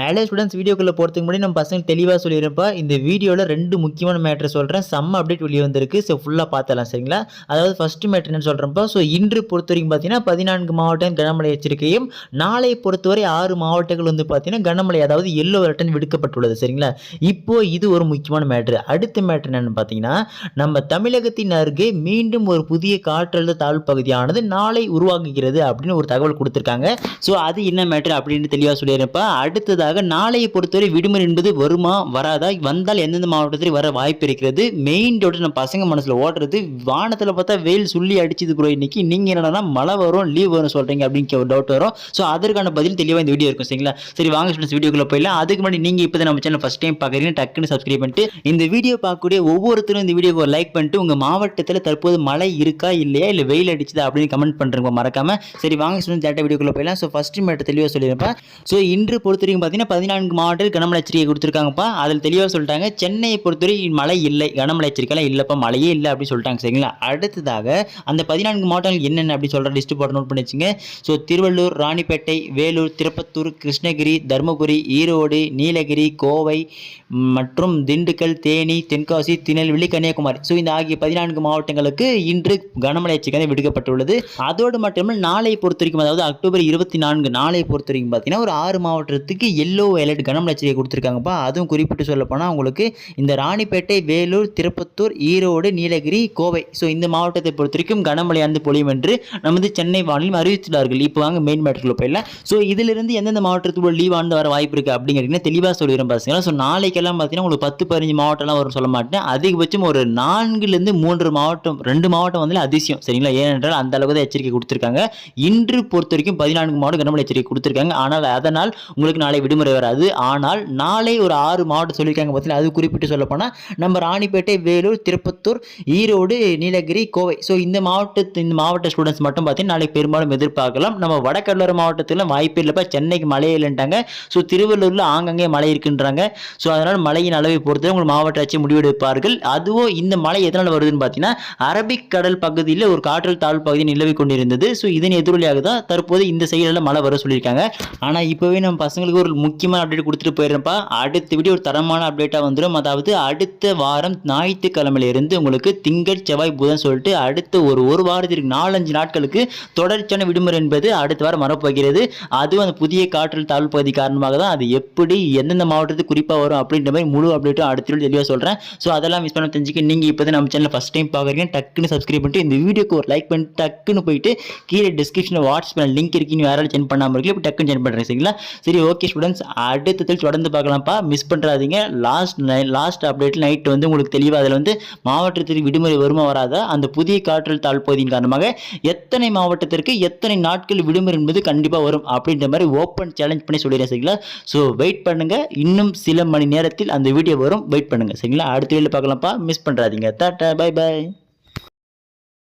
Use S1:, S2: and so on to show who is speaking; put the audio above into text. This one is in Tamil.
S1: ஹலோ ஸ்டூடெண்ட்ஸ் வீடியோக்குள்ளே போகிறதுக்கு முன்னாடி நம்ம பசங்க தெளிவாக சொல்லியிருப்பா இந்த வீடியோவில் ரெண்டு முக்கியமான மேட்ரு சொல்கிறேன் செம்ம அப்டேட் வெளியே வந்திருக்கு. ஸோ ஃபுல்லாக பார்த்தலாம் சரிங்களா? அதாவது ஃபஸ்ட்டு மேட்ரு என்ன சொல்கிறப்போ ஸோ இன்று பொறுத்த வரைக்கும் பார்த்தீங்கன்னா பதினான்கு மாவட்டம் கனமழை எச்சரிக்கையும் நாளை பொறுத்தவரை ஆறு மாவட்டங்கள் வந்து பார்த்தீங்கன்னா கனமழை அதாவது எல்லோ அலர்ட்டன் விடுக்கப்பட்டுள்ளது சரிங்களா? இப்போ இது ஒரு முக்கியமான மேட்ரு அடுத்த மேட்ரு என்னென்னு பார்த்தீங்கன்னா நம்ம தமிழகத்தின் அருகே மீண்டும் ஒரு புதிய காற்றழுத்த தாழ்வு பகுதியானது நாளை உருவாகுகிறது அப்படின்னு ஒரு தகவல் கொடுத்துருக்காங்க. ஸோ அது என்ன மேட்ரு அப்படின்னு தெளிவாக சொல்லியிருப்பா அடுத்ததாக நாளையை பொறுத்தவரை விடுமுறை என்பது வருமா வராதா? வந்தால் எந்தெந்த மாவட்டத்தில் வர வாய்ப்பு இருக்கிறது? மெயின் டவுட் நம்ம பசங்க மனசில் ஓடுறது வானத்தில் பார்த்தா வெயில் சுள்ளி அடிச்சது ப்ரோ இன்னைக்கு. நீங்கள் என்னன்னா மழை வரும் லீவ் வரும் சொல்கிறீங்க அப்படின்னு ஒரு டவுட் வரும். ஸோ அதற்கான பதில் தெளிவாக இந்த வீடியோ இருக்கும் சரிங்களா? சரி வாங்க ஸ்டூடெண்ட்ஸ் வீடியோக்குள்ளே போயிடலாம். அதுக்கு முன்னாடி நீங்கள் இப்போ நம்ம சேனல் ஃபஸ்ட் டைம் பார்க்குறீங்க டக்குன்னு சப்ஸ்கிரைப் பண்ணிட்டு இந்த வீடியோ பார்க்கக்கூடிய ஒவ்வொருத்தரும் இந்த வீடியோக்கு ஒரு லைக் பண்ணிட்டு உங்கள் மாவட்டத்தில் தற்போது மழை இருக்கா இல்லையா இல்லை வெயில் அடிச்சதா அப்படின்னு கமெண்ட் பண்ணுறேங்க மறக்காம. சரி வாங்க ஸ்டூடெண்ட் டேட்டா வீடியோக்குள்ள போயிடலாம். ஸோ ஃபஸ்ட்டு மேட்டை தெளிவாக சொல்லியிருப்பேன் ஸோ இன்று பொறுத்த வரைக்கும் பார்த்தீங்கன்னா பதினான்கு மாவட்டத்தில் கனமழை எச்சரிக்கை கொடுத்துருக்காங்கப்பா. அதில் தெளிவாக சொல்லிட்டாங்க சென்னையை பொறுத்தவரை மழை இல்லை கனமழை எச்சரிக்கைலாம் இல்லைப்பா மழையே இல்லை அப்படின்னு சொல்லிட்டாங்க சரிங்களா? அடுத்ததாக அந்த பதினான்கு மாவட்டங்கள் என்னென்ன அப்படி சொல்கிற லிஸ்ட்டு போட்டு நோட் பண்ணி வச்சுங்க. ஸோ திருவள்ளூர் ராணிப்பேட்டை வேலூர் திருப்பத்தூர் கிருஷ்ணகிரி தருமபுரி ஈரோடு நீலகிரி கோவை மற்றும் திண்டுக்கல் தேனி தென்காசி திருநெல்வேலி கன்னியாகுமரி. ஸோ இந்த ஆகிய பதினான்கு மாவட்டங்களுக்கு இன்று கனமழை எச்சரிக்கை விடுக்கப்பட்டுள்ளது. அதோடு மட்டுமல்ல நாளை பொறுத்த வரைக்கும் அதாவது அக்டோபர் இருபத்தி நான்கு நாளை பொறுத்த வரைக்கும் பார்த்தீங்கன்னா ஒரு ஆறு மாவட்டத்துக்கு எல்லோ வயலட் கனமழை எச்சரிக்கை கொடுத்துருக்காங்கப்பா. அதுவும் குறிப்பிட்டு சொல்லப்போனால் உங்களுக்கு இந்த ராணிப்பேட்டை வேலூர் திருப்பத்தூர் ஈரோடு நீலகிரி கோவை. ஸோ இந்த மாவட்டத்தை பொறுத்த வரைக்கும் கனமழையானது பொழியும் என்று நமது சென்னை வானிலும் அறிவித்துள்ளார்கள். இப்போ வாங்க மெயின் மேட்டருக்குள்ள போயிடலாம். ஸோ இதிலிருந்து எந்தெந்த மாவட்டத்துக்குள்ள லீவ் ஆண்டு வர வாய்ப்பு இருக்குது அப்படிங்கிறீங்கன்னா தெளிவாக சொல்லிடுறேன் பார்த்தீங்கன்னா ஸோ நாளைக்கெல்லாம் பார்த்தீங்கன்னா உங்களுக்கு பத்து பதினஞ்சு மாவட்டம்லாம் வரும் சொல்ல மாட்டேன். அதிகபட்சம் ஒரு நான்குலேருந்து மூன்று மாவட்டம் ரெண்டு மாவட்டம் வந்து அதிசயம். சரிங்களா? ஏனென்றால் அந்த அளவுக்கு தான் எச்சரிக்கை கொடுத்துருக்காங்க. இன்று பொறுத்த வரைக்கும் பதினான்கு மாவட்டம் கனமழை எச்சரிக்கை கொடுத்துருக்காங்க. ஆனால் அதனால் உங்களுக்கு நாளை விடுமுறை வராது. ஆனால் நாளை ஒரு ஆறு மாவட்டம் சொல்லியிருக்காங்க பார்த்தீங்கன்னா அது குறிப்பிட்டு சொல்லப்போனால் நம்ம ராணிப்பேட்டை வேலூர் திருப்பத்தூர் ஈரோடு நீலகிரி கோவை. ஸோ இந்த மாவட்டத்து இந்த மாவட்ட ஸ்டூடெண்ட்ஸ் மட்டும் பார்த்தீங்கன்னா நாளைக்கு பெரும்பாலும் எதிர்பார்க்கலாம். நம்ம வடகடலோர மாவட்டத்தில் வாய்ப்பு இல்லைப்பா. சென்னைக்கு மழை இல்லைன்ட்டாங்க. ஸோ திருவள்ளூரில் ஆங்கங்கே மழை இருக்குன்றாங்க. ஸோ அதனால் மழையின் அளவை பொறுத்து உங்கள் மாவட்ட ஆட்சி முடிவெடுப்பார்கள். அதுவும் இந்த மழை எதனால் வருதுன்னு பார்த்தீங்கன்னா அரபிக் கடல் பகுதியில் ஒரு காற்றல் தாழ்வு பகுதி நிலவி கொண்டிருந்தது. ஸோ இதன் எதிரொலியாக தான் தற்போது இந்த செயலில் மழை வர சொல்லியிருக்காங்க. ஆனால் இப்போவே நம்ம பசங்களுக்கு ஒரு முக்கியமான அப்டேட் கொடுத்துட்டு போயிடுறப்பா அடுத்த வீடியோ ஒரு தரமான அப்டேட்டாக வந்துடும் அதாவது அடுத்த வாரம் ஞாயிற்றுக்கிழமையிலிருந்து உங்களுக்கு திங்கள் செவ்வாய் புதன் சொல்லிட்டு அடுத்த ஒரு ஒரு வாரத்திற்கு நாலஞ்சு நாட்களுக்கு தொடர்ச்சியான விடுமுறை என்பது அடுத்த வாரம் வரப்போகிறது. அதுவும் அந்த புதிய காற்றல் தாழ்வு பகுதி காரணமாக தான் அது எப்படி எந்தெந்த மாவட்டத்துக்கு குறிப்பாக வரும் அப்படின்ற மாதிரி முழு அப்டேட்டும் அடுத்த வீடியோ தெளிவாக சொல்கிறேன் ஸோ அதெல்லாம் மிஸ் பண்ண தெரிஞ்சுக்க நீங்கள் இப்போ தான் நம்ம சேனல் ஃபஸ்ட் டைம் பார்க்குறீங்க டக்குன்னு சப்ஸ்கிரைப் பண்ணிட்டு இந்த வீடியோக்கு ஒரு லைக் பண்ணிட்டு டக்குன்னு போயிட்டு கீழே டிஸ்கிரிப்ஷனில் வாட்ஸ்அப் லிங்க் இருக்குன்னு யாராலும் சென்ட் பண்ணாமல் இருக்கு இப்போ டக்குன்னு சென்ட் பண்ணுறேன் சரிங்களா? சரி ஓகே ஸ்டூடெண்ட்ஸ் அடுத்ததில் தொடர்ந்து பார்க்கலாம்ப்பா. மிஸ் பண்ணுறாதீங்க லாஸ்ட் நை லாஸ்ட் அப்டேட்டில் நைட்டு வந்து உங்களுக்கு தெளிவாக அதில் வந்து மாவட்டத்திற்கு விடுமுறை வருமா வராதா? அந்த புதிய காற்றல் தாழ் பகுதியின் காரணமாக எத்தனை மாவட்டத்திற்கு எத்தனை நாட்கள் விடுமுறை என்பது கண்டிப்பாக வரும் அப்படின்ற மாதிரி ஓப்பன் சேலஞ்ச் பண்ணி சொல்லிடுறேன் சரிங்களா? ஸோ வெயிட் பண்ணுங்கள் இன்னும் சில மணி நேரத்தில் அந்த வீடியோ வரும். வெயிட் பண்ணுங்கள் சரிங்களா? அடுத்த வீடியோவில் பார்க்கலாம்ப்பா. மிஸ் பண்ணுறாதீங்க டாட்டா பை பை